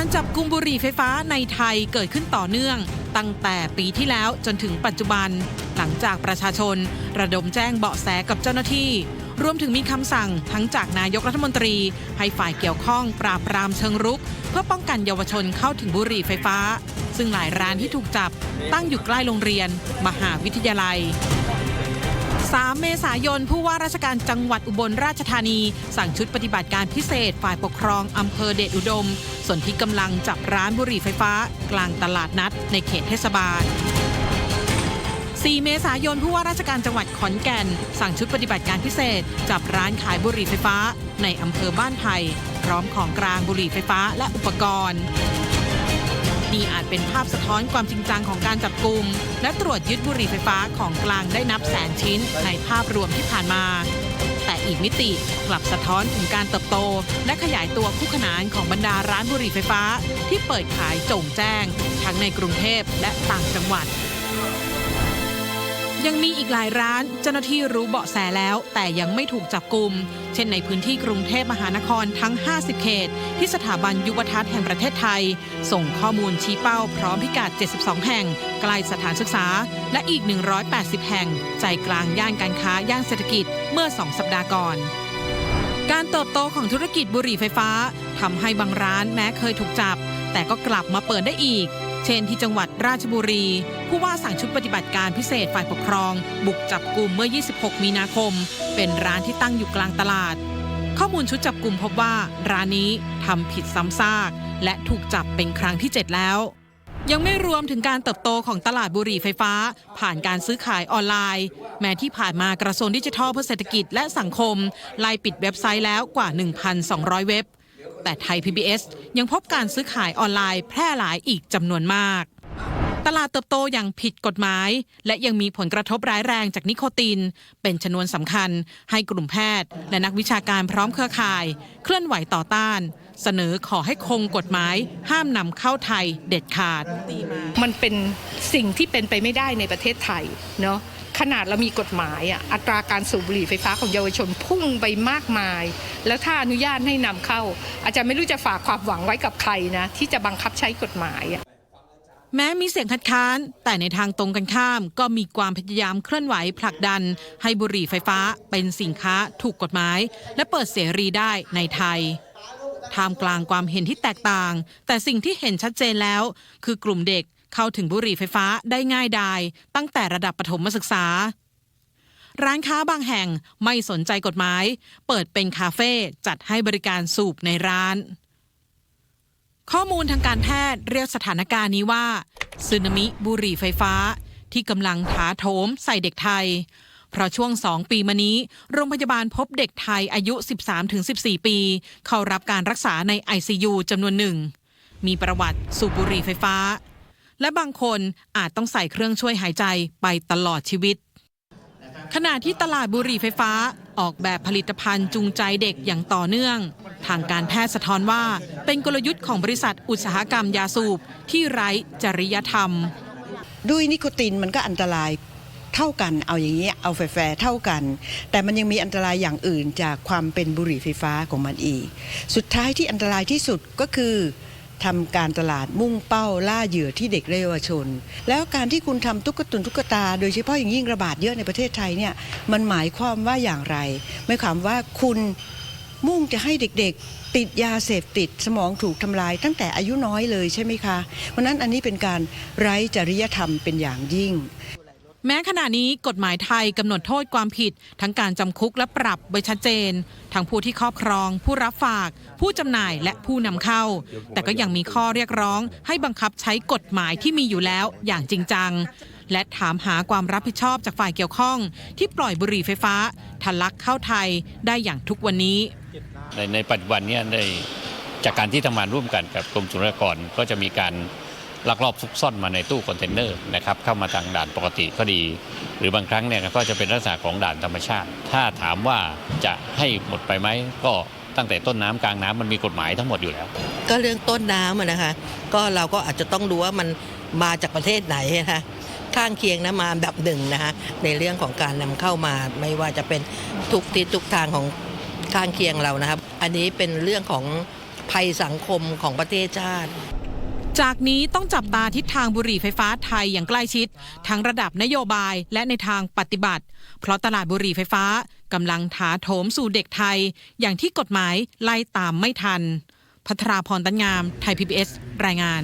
การจับกุมบุหรี่ไฟฟ้าในไทยเกิดขึ้นต่อเนื่อง ตั้งแต่ปีที่แล้วจนถึงปัจจุบัน หลังจากประชาชน ระดมแจ้งเบาะแสกับเจ้าหน้าที่ รวมถึงมีคำสั่งทั้งจากนายกรัฐมนตรี ให้ฝ่ายเกี่ยวข้องปราบปรามเชิงรุก เพื่อป้องกันเยาวชนเข้าถึงบุหรี่ไฟฟ้า ซึ่งหลายร้านที่ถูกจับตั้งอยู่ใกล้โรงเรียน มหาวิทยาลัย 3 เมษายน ผู้ว่าราชการจังหวัดอุบลราชธานี สั่งชุดปฏิบัติการพิเศษ ฝ่ายปกครองอำเภอเดชอุดม ส่วนที่กำลังจับร้านบุหรี่ไฟฟ้า กลางตลาดนัด ในเขตเทศบาล 4 เมษายน ผู้ว่าราชการจังหวัดขอนแก่น สั่งชุดปฏิบัติการพิเศษ จับร้านขายบุหรี่ไฟฟ้า ในอำเภอบ้านไผ่พร้อมของกลางบุหรี่ไฟฟ้าและอุปกรณ์ นี่อาจเป็นภาพสะท้อนความจริงจังของการจับกลุ่มและตรวจยึดบุหรี่ไฟฟ้าของกลางได้นับแสนชิ้นในภาพรวมที่ผ่านมา แต่อีกมิติกลับสะท้อนถึงการเติบโต และขยายตัวคู่ขนานของบรรดาร้านบุหรี่ไฟฟ้า ที่เปิดขายโจ่งแจ้ง ทั้งในกรุงเทพและต่างจังหวัด ยังมีอีกหลายร้านเจ้าหน้าที่รู้เบาะแสแล้ว แต่ยังไม่ถูกจับกลุ่ม เช่นในพื้นที่กรุงเทพมหานครทั้ง 50 เขต ที่สถาบันยุวทัศน์แห่งประเทศไทย ส่งข้อมูลชี้เป้าพร้อมพิกัด 72 แห่งใกล้สถานศึกษา และอีก 180 แห่ง ใจกลางย่านการค้าย่านเศรษฐกิจเมื่อ 2 สัปดาห์ก่อนการเติบโตของธุรกิจบุหรี่ไฟฟ้าทำให้บางร้านแม้เคยถูกจับ แต่ก็กลับมาเปิดได้อีก เช่นที่จังหวัดราชบุรี ผู้ว่าสั่งชุดปฏิบัติการพิเศษฝ่ายปกครอง บุกจับกลุ่มเมื่อ 26 มีนาคม เป็นร้านที่ตั้งอยู่กลางตลาด ข้อมูลชุดจับกลุ่มพบว่าร้านนี้ทำผิดซ้ำซาก และถูกจับเป็นครั้งที่ 7 แล้ว ยังไม่รวมถึงการเติบโตของตลาดบุหรี่ไฟฟ้า ผ่านการซื้อขายออนไลน์ แม้ที่ผ่านมากระทรวงดิจิทัลเพื่อเศรษฐกิจและสังคมไล่ปิดเว็บไซต์แล้วกว่า 1,200 เว็บ แต่ไทย PBS ยังพบการซื้อขายออนไลน์แพร่หลายอีกจำนวนมาก ตลาดเติบโตอย่างผิดกฎหมาย และยังมีผลกระทบร้ายแรงจากนิโคติน เป็นชนวนสำคัญ ให้กลุ่มแพทย์ และนักวิชาการพร้อมเครือข่าย เคลื่อนไหวต่อต้าน เสนอขอให้คงกฎหมาย ห้ามนำเข้าไทยเด็ดขาด มันเป็นสิ่งที่เป็นไปไม่ได้ในประเทศไทยเนาะ ขนาดเรามีกฎหมายอะอัตราการสูบบุหรี่ไฟฟ้าของเยาวชนพุ่งไปมากมาย แล้วถ้าอนุญาตให้นำเข้า อาจารย์ไม่รู้จะฝากความหวังไว้กับใครนะ ที่จะบังคับใช้กฎหมายอะแม้มีเสียงคัดค้าน แต่ในทางตรงกันข้าม ก็มีความพยายามเคลื่อนไหวผลักดัน ให้บุหรี่ไฟฟ้าเป็นสินค้าถูกกฎหมาย และเปิดเสรีได้ในไทยท่ามกลางความเห็นที่แตกต่าง แต่สิ่งที่เห็นชัดเจนแล้ว คือกลุ่มเด็ก เข้าถึงบุหรี่ไฟฟ้าได้ง่ายดายตั้งแต่ระดับประถมศึกษา ร้านค้าบางแห่งไม่สนใจกฎหมาย เปิดเป็นคาเฟ่จัดให้บริการสูบในร้าน ข้อมูลทางการแพทย์เรียกสถานการณ์นี้ว่าสึนามิบุหรี่ไฟฟ้าที่กำลังถาโถมใส่เด็กไทย เพราะช่วง2ปีมานี้ โรงพยาบาลพบเด็กไทยอายุ 13-14 ปี เข้ารับการรักษาใน ICU จำนวนหนึ่ง มีประวัติสูบบุหรี่ไฟฟ้า และบางคนอาจต้องใส่เครื่องช่วยหายใจไปตลอดชีวิต ขณะที่ตลาดบุหรี่ไฟฟ้าออกแบบผลิตภัณฑ์จูงใจเด็กอย่างต่อเนื่อง ทางการแพทย์สะท้อนว่า เป็นกลยุทธ์ของบริษัทอุตสาหกรรมยาสูบที่ไร้จริยธรรม ด้วยนิโคตินมันก็อันตรายเท่ากันเอาอย่างนี้ยเอาแฟร์เท่ากัน แต่มันยังมีอันตรายอย่างอื่นจากความเป็นบุหรี่ไฟฟ้าของมันอีก สุดท้ายที่อันตรายที่สุดก็คือ ทำการตลาดมุ่งเป้าล่าเหยื่อที่เด็กและเยาวชน แล้วการที่คุณทำตุ๊กตุนตุ๊กตา โดยเฉพาะอย่างยิ่งระบาดเยอะในประเทศไทยเนี่ยมันหมายความว่าอย่างไรหมายความว่าคุณมุ่งจะให้เด็กๆ ติดยาเสพติดสมองถูกทำลายตั้งแต่อายุน้อยเลยใช่ไหมคะ เพราะฉะนั้นอันนี้เป็นการไร้จริยธรรมเป็นอย่างยิ่ง แม้ขณะนี้กฎหมายไทยกำหนดโทษความผิด ทั้งการจำคุกและปรับไว้ชัดเจน ทั้งผู้ที่ครอบครอง ผู้รับฝาก ผู้จำหน่ายและผู้นำเข้า แต่ก็ยังมีข้อเรียกร้อง ให้บังคับใช้กฎหมายที่มีอยู่แล้วอย่างจริงจัง และถามหาความรับผิดชอบจากฝ่ายเกี่ยวข้อง ที่ปล่อยบุหรี่ไฟฟ้าทะลักเข้าไทยได้อย่างทุกวันนี้ ในในปัจจุบันเนี้ได้จากการที่ทำงานร่วมกันกับกรมศุลกากรก็จะมีการ ลักลอบซุกซ่อนมาในตู้คอนเทนเนอร์นะครับเข้ามาทางด่านปกติก็ดี หรือบางครั้งเนี่ยก็จะเป็นลักษณะของด่านธรรมชาติ ถ้าถามว่าจะให้หมดไปไหมก็ตั้งแต่ต้นน้ำกลางน้ำมันมีกฎหมายทั้งหมดอยู่แล้ว ก็เรื่องต้นน้ำนะคะ ก็เราก็อาจจะต้องดูว่ามันมาจากประเทศไหนนะคะข้างเคียงนะมาอันดับหนึ่งนะคะในเรื่องของการนำเข้ามาไม่ว่าจะเป็นทุกทิศทุกทางของข้างเคียงเรานะครับ อันนี้เป็นเรื่องของภัยสังคมของประเทศชาติ จากนี้ต้องจับตาทิศทางบุหรี่ไฟฟ้าไทยอย่างใกล้ชิด ทั้งระดับนโยบายและในทางปฏิบัติ เพราะตลาดบุหรี่ไฟฟ้ากำลังถาโถมสู่เด็กไทย อย่างที่กฎหมายไล่ตามไม่ทันพัทราพรตัญงาม ไทย PBS รายงาน